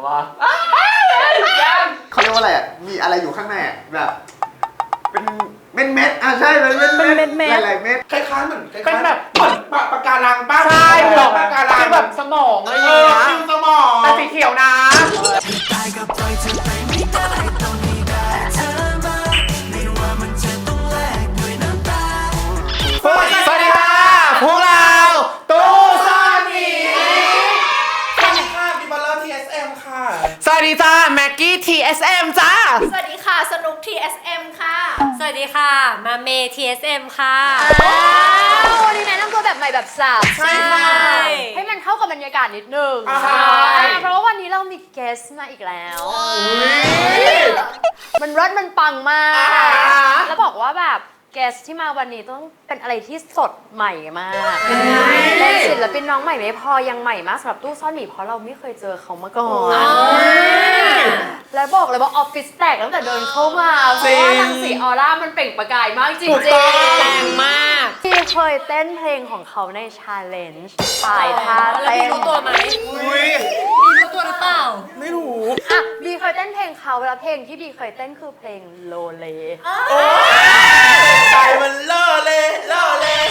เอาว่ายังเขาเรียกว่าอะไรอะ มีอะไรอยู่ข้างในอะแบบ เป็นเม็ดเม็ดๆอะใช่เป็นเม็ดเป็นเม็ดเม็ดหลายๆเม็ด คล้ายๆเหมือนคล้ายๆเป็นแบบ เหมือนปะปะการังบ้างใช่เหแบมือบนปะการังคือแบบสมองอะไรอเอย่างอเงี้ยคิวสมองแต่สีเขียวนะส สวัสดีจ้าแม็กกี้ TSM จ้า สวัสดีค่ะ สนุก TSM ค่ะ สวัสดีค่ะ มาเม TSM ค่ะ ว้าววันนี้แนะนำตัวแบบใหม่แบบสับใช่ค่ะให้มันเข้ากับบรรยากาศนิดนึงอ่าฮะอ่าเพราะว่าวันนี้เรามีเกสมาอีกแล้วมันรสมันปังมากอ่าแล้วบอกว่าแบบ เกสที่มาวันนี้ต้องเป็นอะไรที่สดใหม่มากเป็นศิลปินน้องใหม่ไม่พอยังใหม่มากสำหรับตู้ซ่อนหมีเพราะเราไม่เคยเจอเขามาก่อน แล้วบอกเลยว่าออฟฟิศแตกตั้งแต่เดินเข้ามาเพราะว่ารังสีออร่ามันเปล่งประกายมากจริงถูกๆต้องแรงมากพี่เคยเต้นเพลงของเขาในชาเลนจ์สายท่าแล้วเต้พี่นรู้ตัวไหมอุ้ยพี่รู้ ตัวหรือเปล่า ไม่รู้อะบีเคยเต้นเพลงเขาแล้วเพลงที่บีเคยเต้นคือเพลงโลเลใจมันเล่อเลยเล่อเลย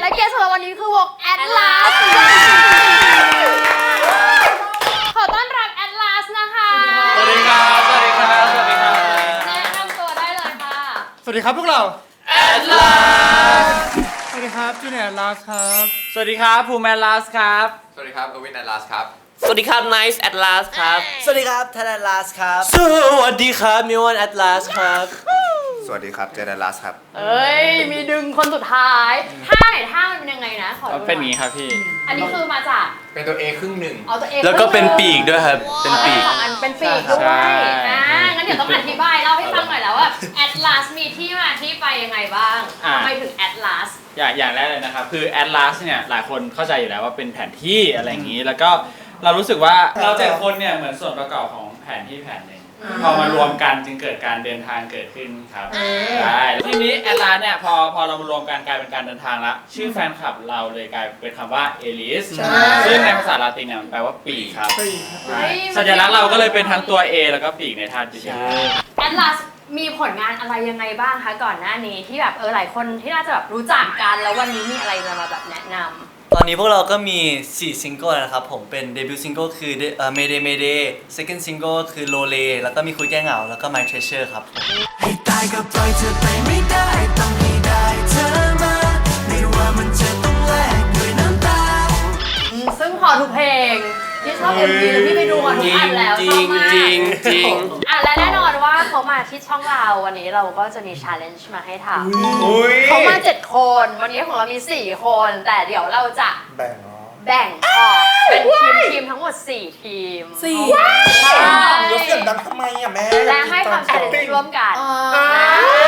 และเกสสำหรับวันนี้คือวงแอดลาสขอต้อนรับแอดลาสนะคะสวัสดีครับ สวัสดีครับ สวัสดีครับ แนะนำตัวได้เลยค่ะ สวัสดีครับพวกเรา แอดลาสสวัสดี ครับจูเนียร์ลาสครับ สวัสดีครับภูมิแมนลาสครับ สวัสดีครับเออร์วินแอนลาสครับ สวัสดีครับ Nice Atlas ครับ สวัสดีครับทันแอดลาสครับ สวัสดีครับมิวันแอดลาสครับ สวัสดีครับ เจเนลัสครับ เอ้ย มีดึงคนสุดท้าย ท่าไหนท่ามันเป็นยังไงนะ ขอดูหน่อยเป็นอย่างนี้ครับพี่ อันนี้คือมาจาก เป็นตัว A ครึ่งหนึ่ง เอาตัวเองแล้วก็เป็นปีกด้วยครับ เป็นปีก สองอันเป็นปีกด้ใช่วยอ่างั้นเดี๋ยวต้องอธิบายเล่าให้ฟังหน่อยแล้วว่า Atlas มีที่มาที่ไปยังไงบ้างอ่า ทำไมถึง Atlas อย่างอย่างแรกเลยนะครับ คือ Atlas เนี่ย หลายคนเข้าใจอยู่แล้วว่าเป็นแผนที่อะไรอย่างนี้ แล้วก็เรารู้สึกว่าเราเจ็ดคนเนี่ย เหมือนส่วนประกอบของแผนที่แผนหนึ่ง พอมารวมกันจึงเกิดการเดินทางเกิดขึ้นครับใช่ทีนี้ Atlas เนี่ยพอพอเรามารวมกันกลายเป็นการเดินทางละชื่อแฟนคลับเราเลยกลายเป็นคำว่า Elis ซึ่งในภาษาลาตินเนี่ยมันแปลว่าปีกครับใช่สัญลักษณ์เราก็เลยเป็นทั้งตัว A แล้วก็ปีกในท่าจี Atlas มีผลงานอะไรยังไงบ้างคะก่อนหน้านี้ที่แบบเออหลายคนที่น่าจะแบบรู้จักกันแล้ววันนี้มีอะไรจะมาแบบแนะนำ ตอนนี้พวกเราก็มี 4 ซิงเกิลนะครับ ผมเป็นเดบิวต์ซิงเกิลคือเอ่อ Mayday Mayday second single คือ Lole แล้วก็มีคุยแก้เหงา แล้วก็ My Treasure ครับให้ตายก็ปล่อยเธอไปไม่ได้ต้องให้ได้เธอมาไม่ว่ามันจะต้องแลกด้วยน้ำตาอืมซึ่งพอทุกเพลงที่ชอบ MV ที่ไปดูมาทุกอันแล้วชอบมากจริงจริงอะและแน่นอน ว่าเขามาที่ช่องเราวันนี้เราก็จะมี challenge มาให้ทำอุ้ยเขามาเจ็ดคน วันนี้ของเรามี4คน แต่เดี๋ยวเราจะแบ่งเนาะแบ่งออกเป็นทีมทีมทั้งหมด4ทีมสี่ใช่ยกเสียงดังทำไมอะแม่และให้ทำ challenge ร่วมกันนะอะงั้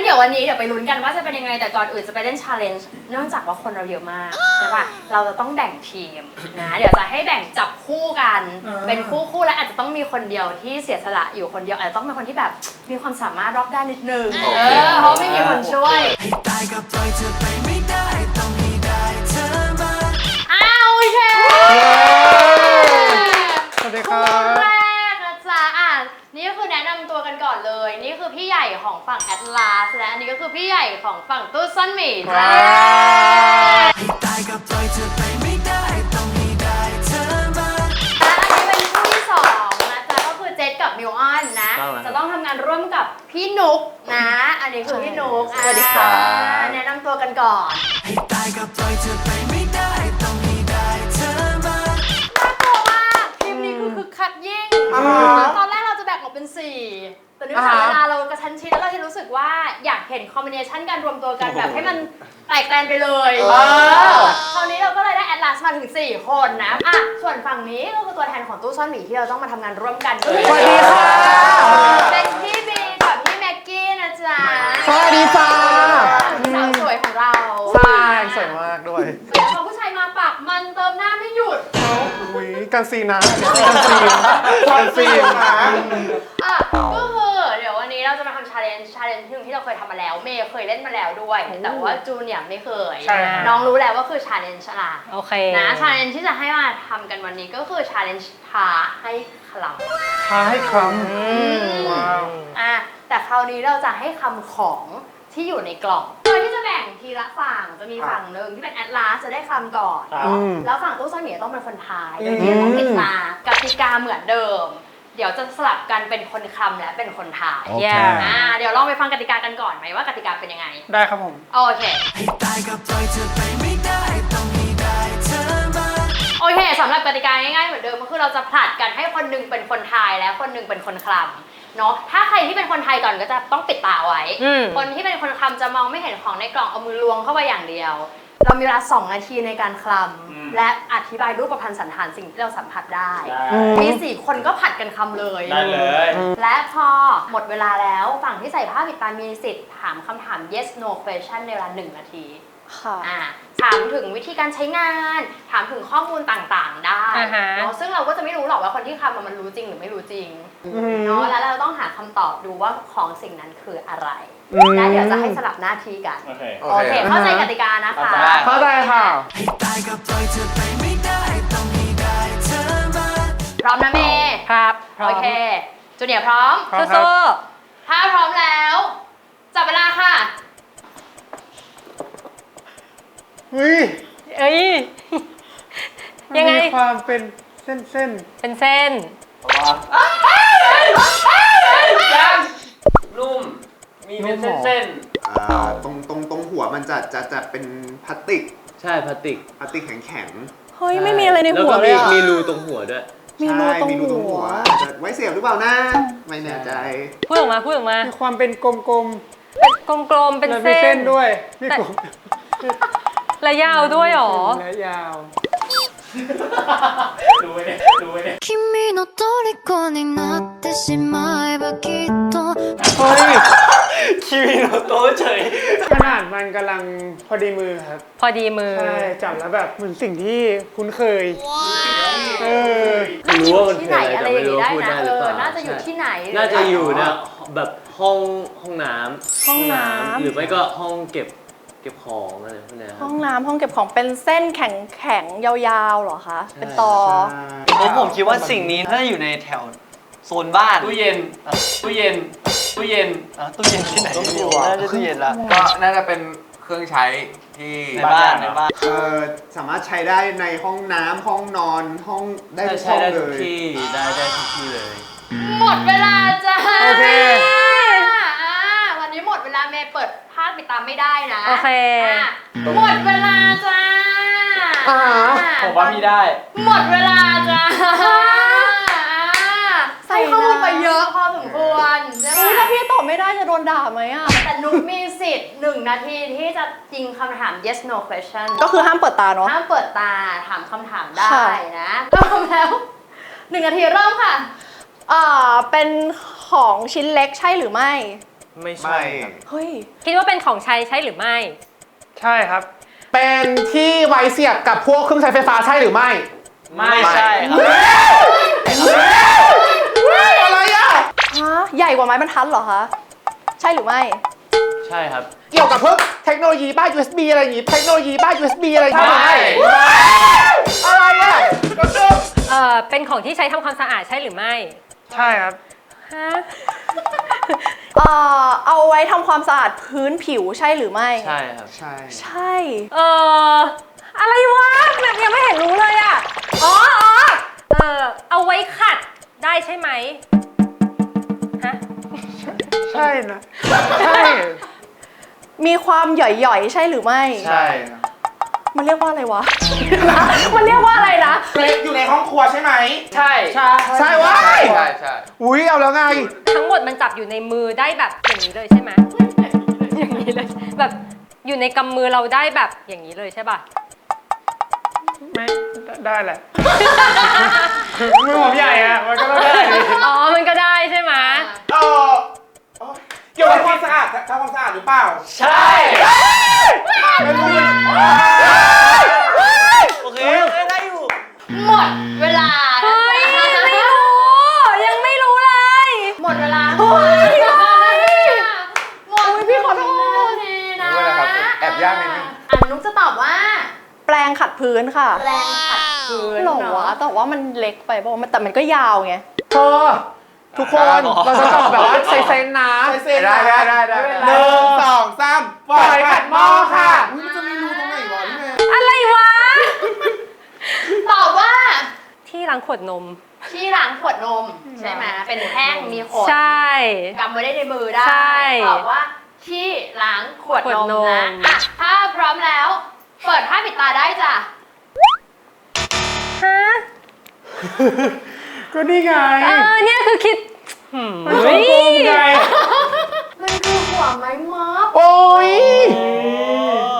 นเดี๋ยววันนี้เดี๋ยวไปลุ้นกันว่าจะเป็นยังไงแต่ก่อนอื่นจะไปเล่น challenge เนื่องจากว่าคนเราเยอะมากใช่ปะเราจะต้องแบ่งทีมนะ เดี๋ยวจะให้แบ่งจับคู่กันเป็นคู่คู่ๆและอาจจะต้องมีคนเดียวที่เสียสละอยู่คนเดียวอาจจะต้องเป็นคนที่แบบมีความสามารถรอบด้านนิดนึงเออเพราะไม่มีคนช่วย ให้ตายก็ปล่อยเธอไปไม่ได้ ต้องให้ได้เธอมา อ้าวโอเคสวัสดีครับแรกนะจ๊ะอะ นี่ก็คือแนะนำตัวกันก่อนเลย นี่คือพี่ใหญ่ของฝั่งแอตลาสและอันนี้ก็คือพี่ใหญ่ของฝั่งตู้ซ่อนหมีจ้าให้ตายก็ปล่อยเธอไปไม่ได้ ต้องให้ได้เธอมา และอันนี้เป็นคู่ที่สองนะจ๊ะก็คือเจษกับมิวออนนะ ต้องแล้วจะต้องทำงานร่วมกับพี่นุกนะ อันนี้คือพี่นุกสวัสดีครับ อ่าแนะนำตัวกันก่อน ให้ตายก็ปล่อยเธอไปไม่ได้ ต้องให้ได้เธอมา น่ากลัวมากทีมนี้คือคึกคักยิ่งตอนแรก เราจะแบ่งออกเป็น4แต่ด้วยจากเวลาเรากระชั้นชิดแล้วเราจะรู้สึกว่าอยากเห็นคอมบิเนชันการรวมตัวกันแบบให้มันแตกแตนไปเลยเออคราวนี้เราก็เลยได้แอดลาสมาถึง 4 คนนะอะส่วนฝั่งนี้ก็คือตัวแทนของตู้ซ่อนหมีที่เราต้องมาทำงานร่วมกันก็คือสวัสดีค่ะ เป็นพี่บีกับพี่แม็กกี้นะจ๊ะสวัสดีจ้า สาวสวยของเราใช่สวยมากด้วยเดี๋ยวพอผู้ชาย กันซีนนะกันซีนกันซีนอะก็คือเดี๋ยววันนี้เราจะมาทำชาเลนจ์ชาเลนจ์หนึ่งที่เราเคยยทำมาแล้วเมย์เคยเล่นมาแล้วด้วย แต่ว่าจูเนียร์ไม่เคย ใช่ครับน้องรู้แล้วว่าคือชาเลนจ์อะไรโอเคนะชาเลนจ์ที่จะให้มาทำกันวันนี้ก็คือชาเลนจ์ทาให้คลำท้าให้คำว้าว อะแต่คราวนี้เราจะให้คำของที่อยู่ในกล่องโดยที่จะแบ่ง ทีละฝั่งจะมีฝั่งหนึ่งที่เป็นแอดลาสจะได้คำก่อนอืม แล้วฝั่งตู้ซ่อนหมีต้องเป็นคนทายโดยที่ต้องปิดตากติกาเหมือนเดิม เดี๋ยวจะสลับกันเป็นคนคำและเป็นคนทายแย่อ่าเดี๋ยวลองไปฟังกติกากันก่อนไหมว่ากติกาเป็นยังไง ได้ครับผม โอเคโอเคสำหรับกติกาง่ายๆเหมือนเดิมก็คือเราจะผลัดกันให้คนหนึงเป็นคนทายและคนหนึงเป็นคนคลำ เนาะถ้าใครที่เป็นคนไทายก่อนก็จะต้องปิดตาไว้ อืม คนที่เป็นคนคลำจะมองไม่เห็นของในกล่องเอามือล้วงเข้าไปอย่างเดียว เรามีเวลา 2 นาทีในการคลอืมำและอธิบายรูปประพันธ์สันฐานสิ่งที่เราสัมผัสได้ได้มีสี่คนก็ผัดกันคำเลย ได้เลย และพอหมดเวลาแล้วฝั่งที่ใส่ผ้าปิดตามีสิทธิ์ถามคำถาม yes no question ในเวลาหนึ่งนาที ค่ะ อ่าถามถึงวิธีการใช้งาน ถามถึงข้อมูลต่างๆ ได้อ่าฮะ เนาะซึ่งเราก็จะไม่รู้หรอกว่าคนที่ทำอะมันรู้จริงหรือไม่รู้จริงอืมเนาะแล้วเราต้องหาคำตอบดูว่าของสิ่งนั้นคืออะไรอืม และเดี๋ยวจะให้สลับหน้าที่กันโอเค โอโอเคเคเข้าใจกติกานะคะ เข้าใจค่ะพร้อมนะเมย์ครับพร้อโอม เคจูเนียร์พร้อมพร้อมครับ สู้ถ้าพร้อมแล้ว จับเวลาค่ะ เฮ้ยๆเอ้ย มันยังไง มีความเป็นเส้นเส้นเป็นเส้นนุ่ม มีเป็นเส้นอ่าตรงตรงตรงหัวมันจะจะจะเป็นพลาสติกใช่พลาสติกพลาสติกแข็งแข็งเฮ้ย ไม่มีอะไรในแล้วหัวก็เลมียอะมีรูตรงหัวด้วยๆใช่มีรูตรงหัวจะไว้เสียบหรือเปล่านะ ไม่แน่ใจ พูดออกมาพูดออกมาๆมีความเป็นกลมเป็นกลมๆๆเป็นแล้วมีเส้เส้นนด้วยมีกลม และยาวด้วยเหรอ และยาว ดูไว้เนี่ยดูไว้เนี่ย 君の虜になってしまえばきっと เฮ้ย คิมิโนโตะเฉย ขนาดมันกำลังพอดีมือครับ พอดีมือ ใช่จับแล้วแบบเหมือนสิ่งที่คุ้นเคย เออ น่าจะอ รู้ ยู่ ว่ามัน ที่ คือ ไหน อะไร อะไร แต่ อย่าง ไม่ นี้ รู้ ได้ ว่าพูด นะ ได้ เอ หรือเปล่าอน่าจะอยู่ที่ไหน น่าจะอยู่เนี่ยแบบห้องห้องน้ำ ห้องน้ำ หรือไม่ก็ห้องเก็บ เก็บของอะไรพวกเนี้ยคห้รับองน้ำห้องเก็บของเป็นเส้นแข็งแข็งๆยาวๆเหรอคะ เป็นตอ ผมผมคิดว่าสิ่งนี้น่าจะอยู่ในแถวโซนบ้านตู้เย็นตู้เย็นตู้เย็นอะตู้เย็นที่ไหนไม่รู้น่าจะตู้เย็นละก็น่าจะเป็นเครื่องใช้ที่ในบ้านในบ้านเออสามารถใช้ได้ในห้องน้ำห้องนอนห้องได้ทุกใช้ห้องได้เลทุกย ที่ได้ได้ทุกที่เลย หมดเวลาจ้า โอเค อ่าวันนี้หมดเวลาเมย์เปิดภาพปิดตามไม่ได้นะโอเค อะหมดเวลาจ้าอ่า ผมว่าพี่ได้ หมดเวลาจ้าใส่ข้อมูลไปเยอะ พอสมควรใช่เฮ้ยไหมถ้าพี่ตอบไม่ได้จะโดนด่าไหมอะ แต่นุกมีสิทธิ์หนึ่งนาทีที่จะยิงคำถาม yes no question ก็คือห้ามเปิดตาเนาะ ห้ามเปิดตาถามคำถามได้ค่ะ นะพร้อมแล้วหนึ่งนาทีเริ่มค่ะอ่าเป็นของชิ้นเล็กใช่หรือไม่ ไม่ใช่ไม่ครับเฮ้ย คิดว่าเป็นของใช้ใช่หรือไม่ ใช่ครับ เป็นที่ไว้เสียบกับพวกเครื่องใช้ไฟฟ้าใช่หรือไม่ไม่ใช่ครับอะไรอะ ฮะใหญ่กว่าไม้บรรทัดเหรอคะ ใช่หรือไม่ ใช่ครับ เกี่ยวกับพวกเทคโนโลยีบ้าน USB อะไรอย่างงี้ เทคโนโลยีบ้าน USB อะไรอย่างงี้ใช่อะไรอะก็คือเอ่อ เป็นของที่ใช้ทำความสะอาดใช่หรือไม่ ใช่ครับ ฮะ อ่าเอาไว้ทำความสะอาดพื้นผิวใช่หรือไม่ ใช่ครับ ใช่ ใช่ เอ่อ อะไรวะแบบยังไม่เห็นรู้เลยอะ อ๋ออ๋อเอ่อเอาไว้ขัดได้ใช่ไหมฮะ ใช่นะ ใช่มีความหย่อยๆ ใช่หรือไม่ ใช่มันเรียกว่าอะไรวะ มันเรียกว่าอะไรนะเกรดอยู่ในห้องครัวใช่ไหม ใช่ ใช่ ใช่วะใช่ใช่ใช่ อุ้ยเอาแล้วไง ทั้งหมดมันจับอยู่ในมือได้แบบอย่างนี้เลยใช่ไหมอย่างนี้เลยแบบอยู่ในกำมือเราได้แบบอย่างนี้เลยใช่ป่ะ ไม่ได้แหละ มือผมใหญ่อะมันก็ต้องได้ดิอ๋อ มันก็ได้ใช่ไหมเออโอ๊ยเกี่ยวกับความสะอาดทำความสะอาดหรือเปล่า ใช่โอเคโอเคได้อยู่ หมดเวลา โอ้ยหมดโอ้ยพี่ขอโทษ ทีนะเป็นไแอบยากนิดนึง อะนุ๊กจะตอบว่าแปลงขัดพื้นค่ะแปลงขัดพื้นหรอเนาวะแต่ว่ามันเล็กไปเพราแต่มันก็ยาวไง เธอทุกคนเราจะตอบแบบว่าใส่เซนนะ ใช้เส้นได้ได้ได้ หนึ่งสองสามปล่อยขัดหม้อค่ะ อุ๊ยมันจะไม่รู้ตรงไหนวะพี่แม่อะไรวะ ตอบว่าที่ล้างขวดนม ที่ล้างขวดนมใช่ไหมเป็นแท่งมีขนใช่ กำไว้ได้ในมือได้ใช่ตอบว่าที่ล้างขวดขวดนนมมนะอะถ้าพร้อมแล้ว เปิดผ้าปิดตาได้จ้ะฮะก็นี่ไง เออเนี่ยคือคิดหืมมันของโกงไง มันคือหัวไม้ม็อบโอ้ย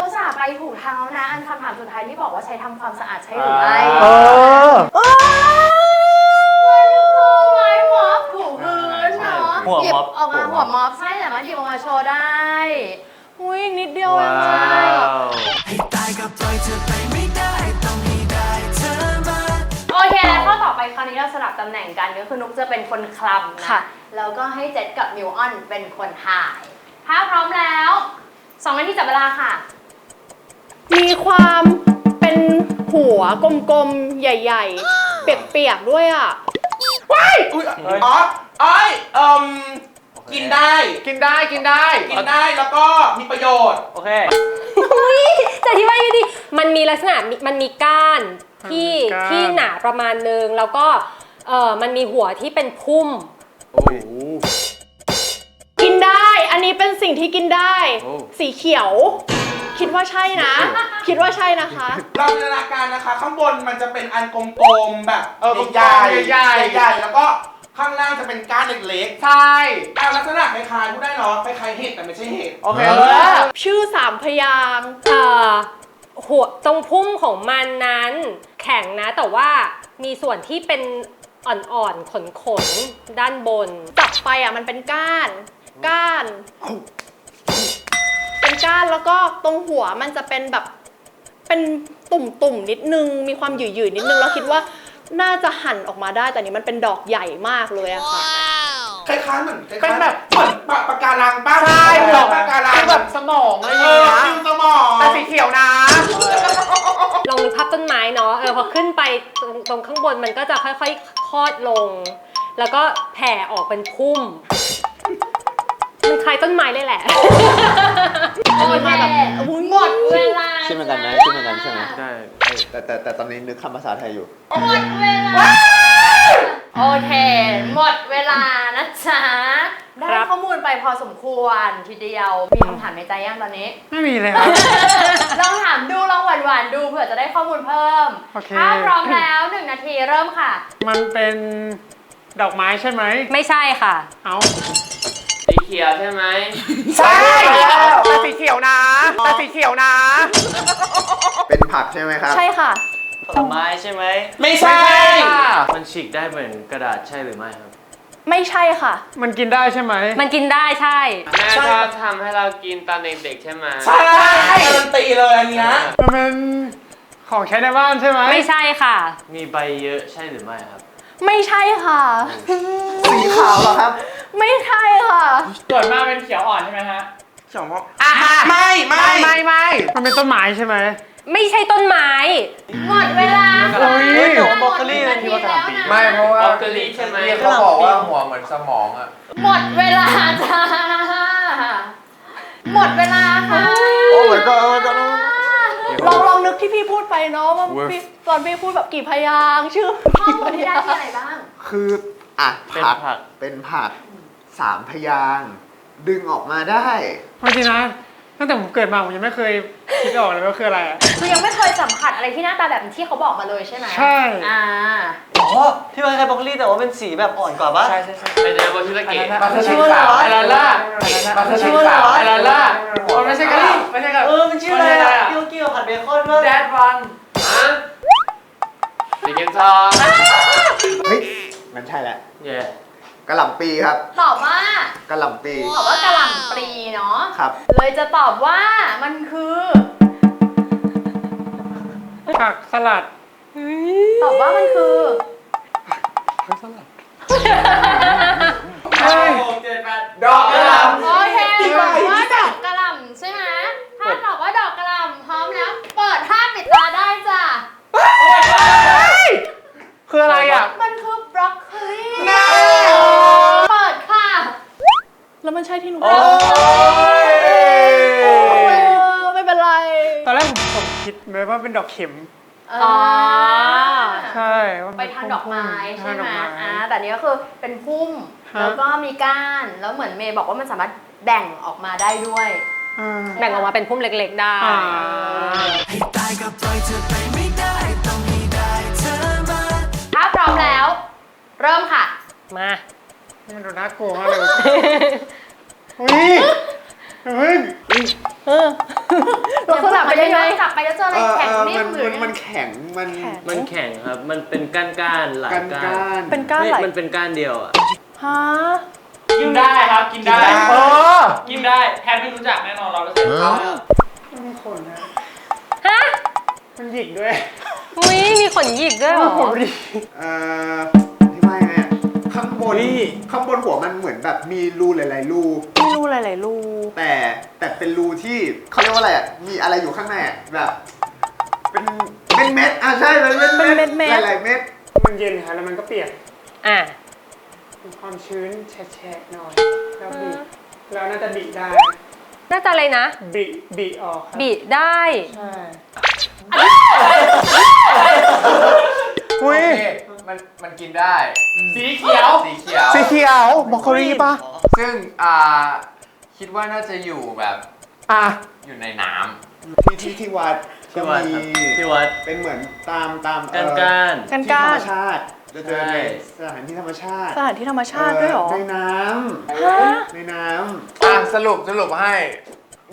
ภาษาห์ไปถูกทางแล้วนะ อันคำถามสุดท้ายที่บอกว่าใช้ทำความสะอาดใช่หรือไม่เออไบม็อบออกมาหัวม็อบใช่แต่ว่าหยิบออกมาโชว์ได้อุ้ยอีกนิดเดียวเองว้าอะวโอเคแล้วข้อต่อไปคราวนี้เราสลับตำแหน่งกันก็คือนุกจะเป็นคนคลำนะค่ะ แล้วก็ให้เจ็ดกับมิวออนเป็นคนถ่ายถ้าพร้อมแล้วสองนาทีจับเวลาค่ะ มีความเป็นหัวกลมๆ ใหญ่ ๆ เปียกๆ ด้วยอะ อุ้ยอ๋อ อ้อยเอ่มกินได้ กินได้กินได้กินได้แล้วก็มีประโยชน์ โอเคแต่ที่ว่าอยู่ดีมันมีลักษณะมีมันมีก้านที่ก้าน ที่หนาประมาณนึงแล้วก็เออมันมีหัวที่เป็นพุ่มกินได้ อันนี้เป็นสิ่งที่กินได้ โอ้ สีเขียว คิดว่าใช่นะ คิดว่าใช่นะคะ เราจินตนาการนะคะ ข้างบนมันจะเป็นอันกลมๆแบบเออใหญ่ใหญ่ๆใหญ่ๆ แล้วก็ ข้างล่างจะเป็นก้านเล็กใช่ๆอะลักษณะคล้ายๆพูดได้เนาะคล้ายๆเห็ดแต่ไม่ใช่เห็ด โอเคเอเอออ ชื่อสามพยางค์เอ่อหัวตรงพุ่มของมันนั้น แข็งนะแต่ว่ามีส่วนที่เป็นอ่อนๆ ขนๆ ด้านบน จับไปอะมันเป็นก้าน ก้าน เป็นก้านแล้วก็ตรงหัวมันจะเป็นแบบ เป็นตุ่มๆนิดนึง มีความหยุ่ยๆนิดนึงแล้วคิดว่า น่าจะหั่นออกมาได้แต่นี้มันเป็นดอกใหญ่มากเลยอะค่ะ คล้ายๆเหมือนคล้ายๆเป็นแบบ เหมือนปะปะการังป้าใช่เหแบมือบนปะการังแบบสมองอะไรอเอย่างอเงี้ยฟิวสมองแต่สีเขียวนะ ลองนึกภาพต้นไม้เนาะเออพอขึ้นไปตรงตรงข้างบนมันก็จะค่อยๆ คลอดลง แล้วก็แผ่ออกเป็นพุ่ม มันคล้ายต้นไม้เลยแหละ โอเคหมดเวลาใช่เหมือนกันนะใช่เหมือนกันใช่ไหมใช่แต่แต่แต่ตอนนี้นึกคำภาษาไทยอยู่ หมดเวลา โอเค หมดเวลานะจ๊ะ ได้ครับ ข้อมูลไปพอสมควรทีเดียว มีคำถามในใจยังตอนนี้ ไม่มีเลยครับ ลองถามดู ลองหวานๆดูเผื่อจะได้ข้อมูลเพิ่ม โอเค ถ้าพร้อมแล้วหนึ่งนาทีเริ่มค่ะ มันเป็นดอกไม้ใช่ไหม ไม่ใช่ค่ะ เอาสีเขียวใช่ไหมใช่แต่สีเขียวนะแต่สีเขียวนะ เป็นผักใช่ไหมครับ ใช่ค่ะ ผลไม้ใช่ไหมไม่ใช่ มันฉีกได้เหมือนกระดาษใช่หรือไม่ครับไม่ใช่ค่ะ มันกินได้ใช่ไหม มันกินได้ใช่ แม่ชอบทำให้เรากินตอนเด็กๆใช่ไหมใช่การันตีเลยอันเนี้ยมันเป็นของใช้ในบ้านใช่ไหมไม่ใช่ค่ะ มีใบเยอะใช่หรือไม่ครับ ไม่ใช่ค่ะ สีขาวเหรอครับไม่ใช่ค่ะ ส่วนมากเป็นเขียวอ่อนใช่ไหมฮะ เขียวมากอะไม่ไม่ไม่ไม่มันเป็นต้นไม้ใช่ไหม ไม่ใช่ต้นไม้ หมดเวลาโอ้ยหมดแต่ว่าบรอกโคลีหมันึ่นงมีนาทีภาษาแล้วปีนะไม่เพราะว่าบรอกโคลีใช่ไหม ที่เขาบอกว่าหัวเหมือนสมองอะหมดเวลาจ้า หมดเวลาค่ะ โอ้ my god โอ้ my god ลองลองนึกที่พี่พูดไปเนาะว่าพี่ตอนพี่พูดแบบกี่พยางค์ชื่อข้อกี่มูพลที่ได้ยางมีค์อะไรบ้าง คืออะเป็นผักผัก เป็นผักสามพยางค์ดึงออกมาได้จริงๆนะ ตั้งแต่ผมเกิดมาผมยังไม่เคยคิดออกเลยว่าคืออะไรอะ คือยังไม่เคยสัมผัสอะไรที่หน้าตาแบบที่เขาบอกมาเลยใช่ไหมใช่ อ่า อ๋อที่มันคล้ายบรอกโคลีแต่ว่าเป็นสีแบบอ่อนกว่าปะ ใช่ใช่ใช่เป็นเดบอทิลเกตมันจะชื่ชื่อออะไรสาววะอะไรล่ะมันจะชื่อสาวอะไรล่ะมันไม่ใช่กะหรี่ไม่ใช่กะเออมันชื่ออะไรอะเกี่ยวเกี่ยวผัดเบคอนปะแดดวันฮะสีเกมทองเฮ้ยมันใช่แหละเย่ กระหล่ำปีครับตอบว่ากระหล่ำปีตอบว่ากระหล่ำปีเนาะครับ เลยจะตอบว่ามันคือผักสลัดตอบว่ามันคือผักสลัดเฮ้ดอกกระหล่ำโอเคตอบว่าดอกกระหล่ำใช่ไหมถ้าตอบว่าดอกกระหล่ำพร้อมแล้วเปิดห้าปิดตาได้จ้ะคืออะไรอะมัันใช่ที่หนูโอ้ยไม่เป็นไรตอนแรกผมคิดเลยว่าเป็นดอกเข็ม อ๋อ ใช่ไปทางดอกไม้ใช่ไหมอ่า แต่อันี้ก็คือเป็นพุ่ม แล้วก็มีก้าน แล้วเหมือนเมย์บอกว่ามันสามารถแบ่งออกมาได้ด้วยแบ่งออกมาเป็นพุ่มเล็กๆได้ถ้าพร้อมแล้ว เริ่มค่ะ มาไม่มันน่ากลัวมากเลย อุ้ยเฮ้ยลักษณะเป็นยังไง จับไปแล้วเจออะไรเออแข็งเออนิ่มัมนหรือมันมันแข็งมันมันแข็งครับ มันเป็นก้านก้านๆหลายกันก้าก้านน เป็นก้านไหลไม่มันเป็นก้านเดียวอะ ฮะกินได้ครับ กินได้เออ กินได้แทนไม่รู้จักแน่นอนเราเปอร์เซ็นต์มันมีขนนะฮะมันหยิกด้วยอุ้ยมีขนหยิกด้วยเหรอผมดิเอ่อ บน ข้างบนหัวมันเหมือนแบบมีรูหลาย ๆ รูมีรูหลายๆรูแต่แต่เป็นรูที่เขาเรียกว่าอะไรอะมีอะไรอยู่ข้างในอะแบบ เป็นเป็นเม็ดอะใช่เป็นเม็ดเป็นเม็ดเม็ดหลายๆเม็ด มันเย็นค่ะแล้วมันก็เปียกอะ มีความชื้นแฉะๆหน่อยแล้วบีแล้วน่าจะบีได้น่าจะอะไรนะ บีบีออกครับบีได้ ใช่โอเค มันมันกินได้ สีเขียว สีเขียว สีเขียวบรอกโคลีป่ะ ซึ่งอ่าคิดว่าน่าจะอยู่แบบอะ อยู่ในน้ที่ที่ที่วัดที่วัดก็ครับมีที่วัดเป็นเหมือนตามตามก้านเอ่อก้านกันที่ธก้ารรมนชาติจะเจอใช่ในสถานที่ธรรมชาติสถานที่ธรรมชาติด้วยเหรอในน้ฮะำในน้ำอะสรุปสรุปให้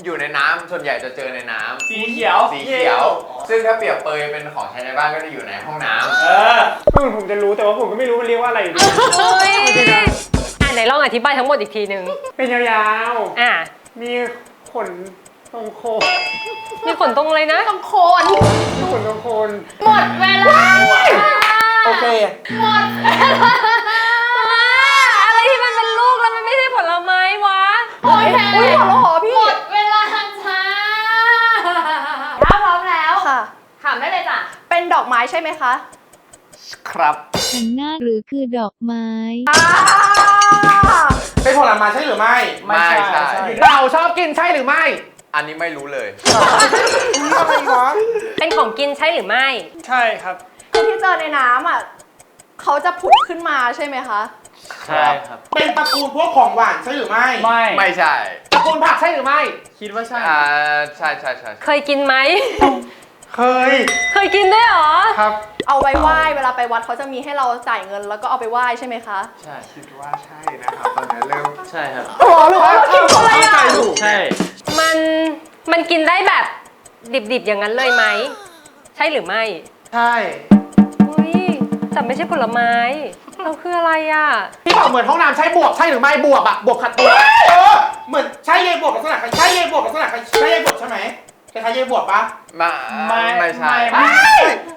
อยู่ในน้ำส่วนใหญ่จะเจอในน้ำสีเขียว สีเขียว ซึ่งถ้าเปรียบเปรยเป็นของใช้ในบ้านก็จะอยู่ในห้องน้ำเออก็เหมือนผมจะรู้แต่ว่าผมก็ไม่รู้มันเรียกว่าอะไรอยู่ดีอุ้ยอะไหนลองอธิบายทั้งหมดอีกทีหนึ่งเป็นยาวอะ ๆ มีขนตรงโคนมีขนตรงเลยนะ ต้องโคนมีขนตรงโคนหมดเวลาโอเค หมดอะไรที่มันเป็นลูกแล้วมันไม่ใช่ผลไม้วะ โอเคอุ้ยหมดแล้วเหรอ เป็นดอกไม้ใช่ไหมคะครับหันหน้าหรือคือดอกไม้ อ่าเป็นผลไม้ใช่หรือไม่ไม่ใช่ เราชอบกินใช่หรือไม่ อันนี้ไม่รู้เลย อะไรวะเป็นของกินใช่หรือไม่ ใช่ครับ คือที่เจอในน้ำอะเขาจะผุดขึ้นมาใช่ไหมคะ ใช่ครับ เป็นตระกูลพวกของหวานใช่หรือไม่ไม่ไม่ใช่ตระกูลผักใช่หรือไม่ คิดว่าใช่ อ่า ใช่ใช่ใช่เคยกินไหม เคยเคยกินด้วยเหรอ ครับ เอาไว้ไหว้เวลาไปวัดเขาจะมีให้เราจ่ายเงิน แล้วก็เอาไปไหว้ใช่ไหมคะใช่ คิดว่าใช่นะครับตอนนี้เริ่มใช่ครับ อ๋อหรือว่าเรากินอะไรอะใช่ มันมันกินได้แบบดิบๆอย่างนั้นเลยไหม ใช่หรือไม่ใช่อุ้ยแต่ไม่ใช่ผลไม้ เราคืออะไรอะที่บอกเหมือนห้องน้ำใช้บวบใช่หรือไม่บวบอะบวบขัดตัวเออเหมือนใช่เยบวบลักษณะใช่เยบวบลักษณะใช่เยบวบใช่ไหม คล้ายๆเยบวบปะ ไม่ไม่ไม่ใช่ไม่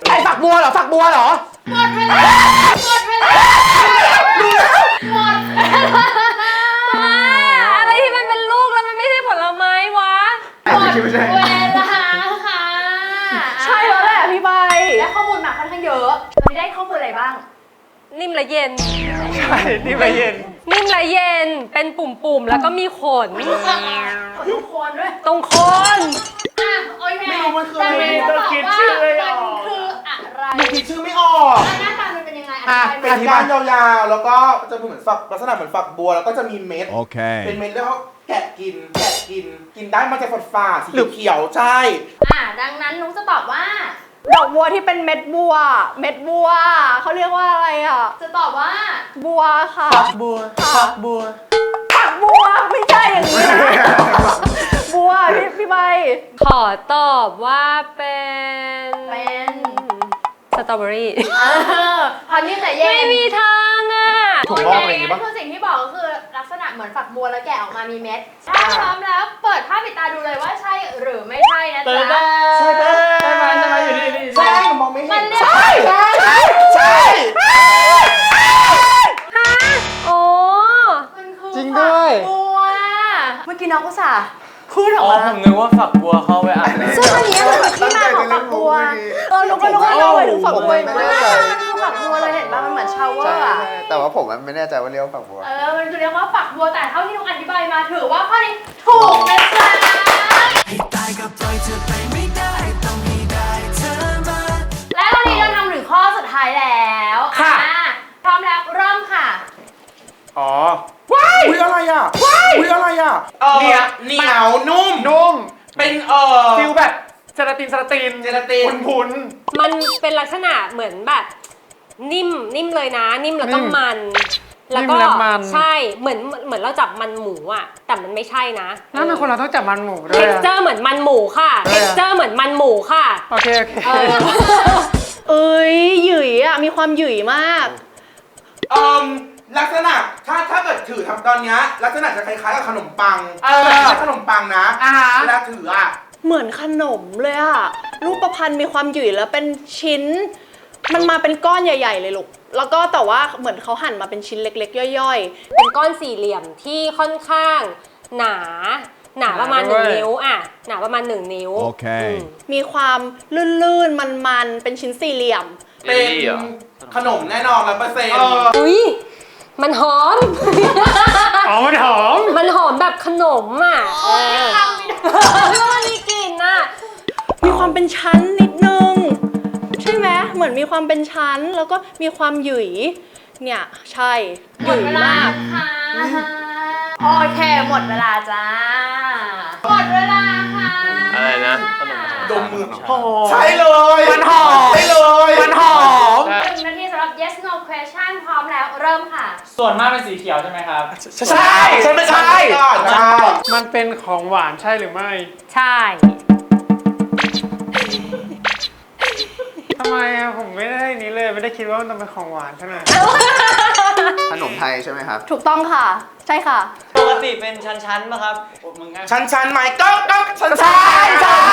ไอ้ฝักบัวเหรอฝักบัวเหรอ หมดเวลาหมดเวลาหมดอะไรที่มันเป็นลูกแล้วมันไม่ใช่ผลไม้วะ หมดเวลาค่ะใช่แล้วแหละพี่ใบได้ข้อมูลมาค่อนข้างเยอะตอนนี้ได้ข้อมูลอะไรบ้าง นิ่มและเย็น ใช่ที่ไปเย็น นิ่มและเย็นเป็นปุ่มๆแล้วก็มีขนขอทุกคนด้วย ตรงโคนอะโอเคไม่ รู้มันคือแต่อะไรเมย์จะบอกต้องคิดว่าชื่อเลยเหรอมันคืออะไรหนูคิดชื่อไม่ออก แล้วหน้าตามันเป็นยังไงอะอธิเป็นบายที่มาบ้านยาวๆ แล้วก็จะเหมือนฝักลักษณะเหมือนฝักบัว แล้วก็จะมีเม็ด Okay. เป็นเม็ดแล้วก็แกะกิน แกะกิน กินได้มันจะฝาดฝาดๆสีเขียวๆใช่ อะดังนั้นนุ้งจะตอบว่า ดอกบัวที่เป็นเม็ดบัว เม็ดบัวเขาเรียกว่าอะไรอะ จะตอบว่า บัวค่ะฝักบัว ฝักบัวผักบัวไม่ใช่ ขอตอบว่าเป็นเป็นสตรอเบอรี่ เออพอนิ่มแต่เย็นไม่มีทางอะ ถูกต้องอะไรอย่างงี้ปะโเคงั้นคือสิ่งที่บอกก็คือลักษณะเหมือนฝักบัวแล้วแกะออกมามีเม็ดถ้าพร้อมแล้วเปิดภาพปิดตาดูเลยว่าใช่หรือไม่ใช่นะเติร์ดจ๊ะใช่เด้ใช่ไหมใช่ไหมอยู่นี่นี่ใช่หนูมองไม่มัเห็นนเนี่ยใช่ใช่ใช่ฮะโอ้ มันคือจริงด้วย ฝักบัว เมื่อกี้น้องอุตส่าห์ พูดออ๋อกอมาผมนึกว่าฝักบัวเข้าไปอาบน้ำซึ่งอันนี้คือที่มาของฝักบัวเออหนูก็นึกว่าเราไปถึงฝักบัวไม่มันแน่ใจคือฝักบัวเลยเห็นป่ะมันเหมือนชาวเวอใช่ร์อะใช่แต่ว่าผมไม่แน่ใจว่าเรียกว่าฝักบัว เออมันคือเรียกว่าฝักบัวแต่เท่าที่น้องอธิบายมาถือว่าข้อนี้ถูกนะจ๊ะท้ายแล้วค่ะ อ่พร้อมแล้วเริ่มค่ะอ๋อว้ายอุ้ยอะไรอะว้ายอุ้ ยอะไรอะเหนียวเหนียวนุ่ม นุ่มเป็นเออฟิลแบบเจลาตินเจลาตินเจลาตินพุนมันเป็นลักษณะเหมือนแบบ นิ่มนิ่มเลยนะ นิ่มแล้วก็นิ่มมัน แล้วก็นิ่มและมันใช่เหมือนเหมือนเราจับมันหมูอะ แต่มันไม่ใช่นะๆนั่นเป็นคนเราต้องจับมันหมูด้วเท็ยกเจอร์เหมือนมันหมูค่ะเออเท็กเจอร์เหมือนมันหมูค่ะโอเคโอเคเออเอ้ยหยุ่ยอะมีความหยุ่ยมากเอ่ม ลักษณะถ้าถ้าเกิดถือทำตอนเนี้ยลักษณะจะคล้ายๆกับขนมปังเออ แต่ไม่ใช่ขนมปังนะอ่าฮะ เวลาถืออะเหมือนขนมเลยอะรูปประพันธ์มีความหยุ่ยแล้วเป็นชิ้น มันมาเป็นก้อนใหญ่ๆเลยลูก แล้วก็แต่ว่าเหมือนเขาหั่นมาเป็นชิ้นเล็ก ๆ ย่อย เป็นก้อนสี่เหลี่ยมที่ค่อนข้างหนา หนาประมาณหนึ่งหนาด้วยนิ้วอะ หนาประมาณหนึ่งนิ้วโอเค ม ๆ มีความลื่นๆ มันๆ เป็นชิ้นสี่เหลี่ยม เป็นขนมแน่นอนร้อยเปอร์เซ็นต์ อุ้ย มันหอม อ๋อมันหอม มันหอมแบบขนมอะเออมันมีกลิ่นอะ มีความเป็นชั้นนิดนึง ใช่ไหมเหมือนมีความเป็นชั้นแล้วก็มีความหยุ่ยเนี่ยใช่หหมยุ่ดยเวลามาก ค่ะโอเคหมดเวลาจ้า หมดเวลาค่ะ อะไรนะดมมือหอมใช่เลย มันหอม ใช่เลย มันหอมหนึ่ yes no question พร้อมแล้วเริ่มค่ะ ส่วนมากเป็นสีเขียวใช่ไหมครับ ใช่ใช่ไม่ใช่ใช่ มันเป็นของหวานใช่หรือไม่ใช่ ทำไมอะผมไม่ได้นี้เลยไม่ได้คิดว่ามันเป็นของหวานใช่ไหมขนมไทยใช่ไหมครับ ถูกต้องค่ะ ใช่ค่ะ ปกติเป็นชั้นๆป่ะครับมึงไงชั้นชั้นไหมก็ก็ชั้นใช่ใช่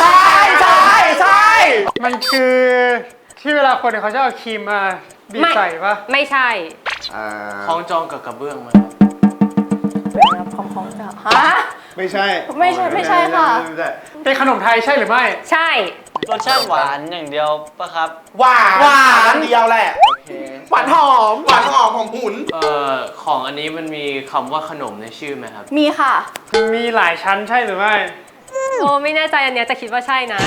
ใช่ใช่ใช่มันคือที่เวลาคนเนี่ยเขาจะเอาครีมมา บีบไม่ใส่ปะไม่ใช่เอ่อคล้องจองกับกระเบื้องมาฮะ ไม่ใช่ไม่ใช่ไม่ใช่ค่ะ ไม่ใช่เป็นขนมไทยใช่หรือไม่ ใช่ รสชาติหวานอย่างเดียวป่ะครับ หวานหวานอัเดียวแหละหวานหอม หวานหอมของหุ่นเอ่อ ของอันนี้มันมีคำว่าขนมในชื่อไหมครับ มีค่ะ มีหลายชั้นใช่หรือไม่ โอ้ไม่แน่ใจอันเนี้ยจะคิดว่าใช่นะ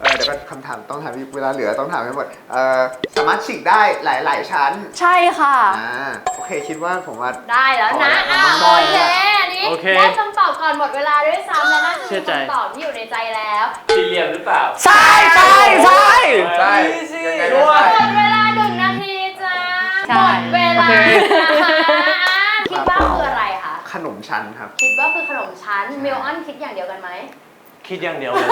เออเดี๋ยวก็คำถามต้องถามอีกเวลาเหลือต้องถามให้หมดเอ่อสามารถฉีกได้หลาย ๆ ชั้นใช่ค่ะ อ่าโอเคคิดว่าผมว่า ได้แล้วนะพออะแล้วโอเคอันนี้โอเคได้คำตอบก่อนหมดเวลาด้วยซ้ำและน่าจะเชื่มีอใจ คำตอบที่อยู่ในใจแล้วสี่เหลี่ยมหรือเปล่า ใช่ใช่ใช่ ใช่ยังไงก็ใช่ หมดเวลาหนึ่งนาทีจ้าใช่หมดเวลาโอเค นะคะ ขนมชั้นครับ คิดว่าคือขนมชั้นเมลออนคิดอย่างเดียวกันไหม คิดอย่างเดียวเลย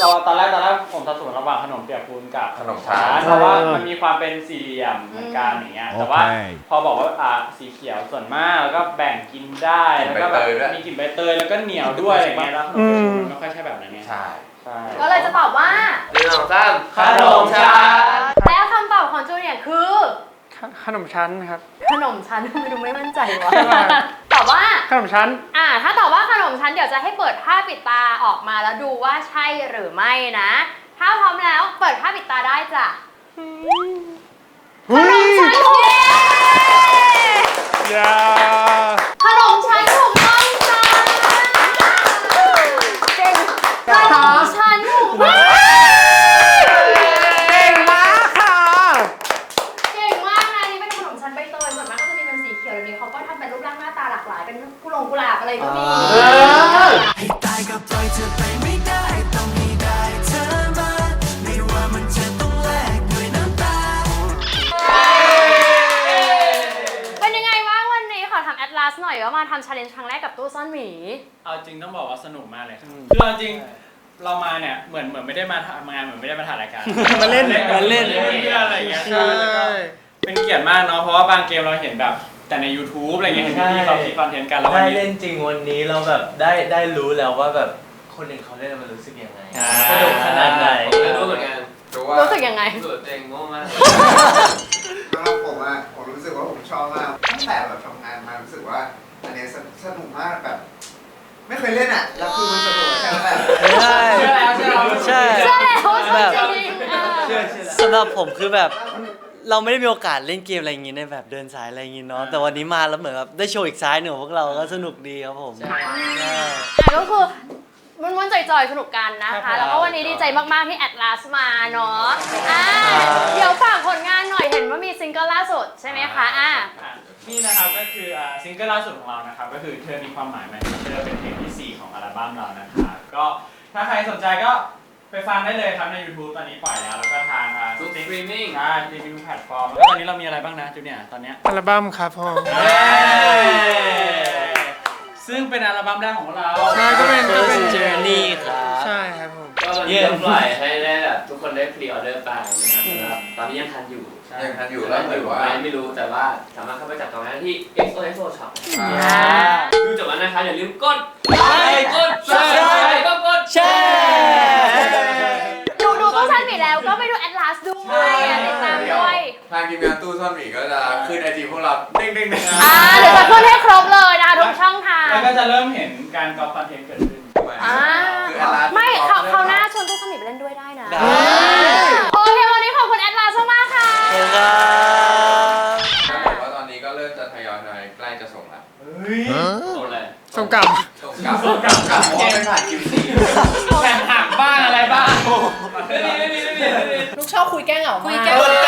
เราตอนแรกตอนแรกผมสับสนระหว่างขนมเปียกปูนกับขนมชั้น เพราะว่ามันมีความเป็นสี่เหลี่ยมเหมือนกันอย่างเงี้ย แต่ว่าโอเคพอบอกว่าอ่าสีเขียวส่วนมากแล้วก็แบ่งกินได้ แล้วก็แบบมีกลิ่นใบเตยแล้วก็เหนียวด้วยอะไรเงี้ยแล้วขนมเปียกปูนมันไม่ค่อยใช่แบบนั้นเนี่ยใช่ใช่ก็เลยจะตอบว่าหนึ่งสองสามขนมชั้น แล้วคำตอบของจูเนียร์คือขนมชั้นครับ ขนมชั้นไม่ดูไม่มั่นใจวะต อบว่า ขนมชั้น อ่า ถ้าตอบว่าขนมชั้นเดี๋ยวจะให้เปิดผ้าปิดตาออกมาแล้วดูว่าใช่หรือไม่นะ ถ้าพร้อมแล้วเปิดผ้าปิดตาได้จ้ะขนมชั้นถูกอย่า ว่ามาทำชาเลนจ์ครั้งแรกกับตู้ซ่อนหมี เอาจริงต้องบอกว่าสนุกมากเลยครับคือเอาจริงเรามาเนี่ยเหมือนเหมือนไม่ได้มาทำงานเหมือนไม่ได้มาถ่ายรายการมาเล่นมาเล่นเพื่อนอะไรอย่างเงี้ยใช่เป็นเกียรติมากเนาะเพราะว่าบางเกมเราเห็นแบบแต่ใน YouTube อะไรเงี้ยเห็นพี่ๆเขาคิดคอนเทนต์กันแล้ววันได้นี้ เล่นจริงวันนี้เราแบบได้ได้รู้แล้วว่าแบบคนอื่นเขาเล่นแล้วมันรู้สึกยังไงอ่า สนุกขนาดไหนไม่รู้เหมือนกันรู้ว่ารู้สึกยังไง รู้สึกตัวเองโง่มาก สำหรับผมอะผมรู้สึกว่าผมชอบมากตั้งแต่แบบทำงานมารู้สึกว่า อันเนี้ยสสนุกมากแบบ ไม่เคยเล่นอะแล้วคือมันสนุกแค่นั้นแหละใช่เชื่อแล้วเชื่อแล้วใช่ เชื่อแล้วว่าแบบจริงๆเออเชื่อเชื่อแล้วสำหรับผมคือแบบเราไม่ได้มีโอกาสเล่นเกมอะไรอย่างงี้ในแบบเดินสายอะไรอย่างงี้เนาะแต่วันนี้มาแล้วเหมือนแบบได้โชว์อีกซ้ายหนึ่งของพวกเราก็สนุกดีครับผมใช่อะก็คือม้วนๆจอยๆ สนุกกันนะครัคะ บ แล้วก็วันนี้ดีใจมากๆ ที่แอดลาสมาเนาะอ่าเดี๋ยวฝากผลงานหน่อยเห็นว่ามีซิงเกิลล่าสุดใช่ไหมคะอ่าอะ นี่นะครับก็คืออ่าซิงเกิลล่าสุดของเรานะครับก็คือเธอมีความหมายไหมเธอเป็นเพลงที่ 4 ของอัลบั้มเรานะครับก็ถ้าใครสนใจก็ไปฟังได้เลยครับใน YouTube ตอนนี้ปล่อยแล้ว แล้วก็ทางทุกสตรีมมิ่งใช่สตรีมมิ่งแพลตฟอร์มแล้วก็ตอนนี้เรามีอะไรบ้างนะจูเนียร์ตอนเนี้ย อัลบั้มครับผมซึ่งเป็นอัลบั้มแรกของเรา ใช่ก็เป็นก็เป็น Journey ครับ ใช่ครับผม ก็วันนี้ต้องปล่อยให้ได้แบบทุกคนได้พรีออเดอร์ไปนะครับสำหรับตอนนี้ยังทันอยู่ยังทันอยู่แล้วหรือว่าไม่ไม่รู้แต่ว่าสามารถเข้าไปจับจองได้ที่ XOXO Shop อ่าดูจบแล้วนะคะอย่าลืมกดไลค์กดแชร์ก็กดแชร์ดูดูตู้ชันปิดแล้วก็ไปดูแอดลาสด้วยอะติดตามด้วยทางทีมงานตู้ซ่อนหมีก็จะขึ้นไอจีพวกเราเด้งเด้งเด้งอ่าเดี๋ยวจะขึ้นให้ครบเลยนะคะทุกช่องทางแล้วก็จะเริ่มเห็นการกอล์ฟคอนเทนต์เกิดขึ้นอ่า ได้นะได้ โอเควันนี้ขอบคุณแอดลาสมากๆค่ะแต่ว่าตอนนี้ก็เริ่มจะทยอยหน่อยใกล้จะส่งแล้วส่งเลยส่งกลับ ส่งกลับส่งกลับกลับเพราะว่าไม่ผ่านคิวซีแข่งหักบ้างอะไรบ้าง ไม่มีไม่มีไม่มีไม่มีลูกชอบคุยแก้เหงาคุยมากแก้เปิดตา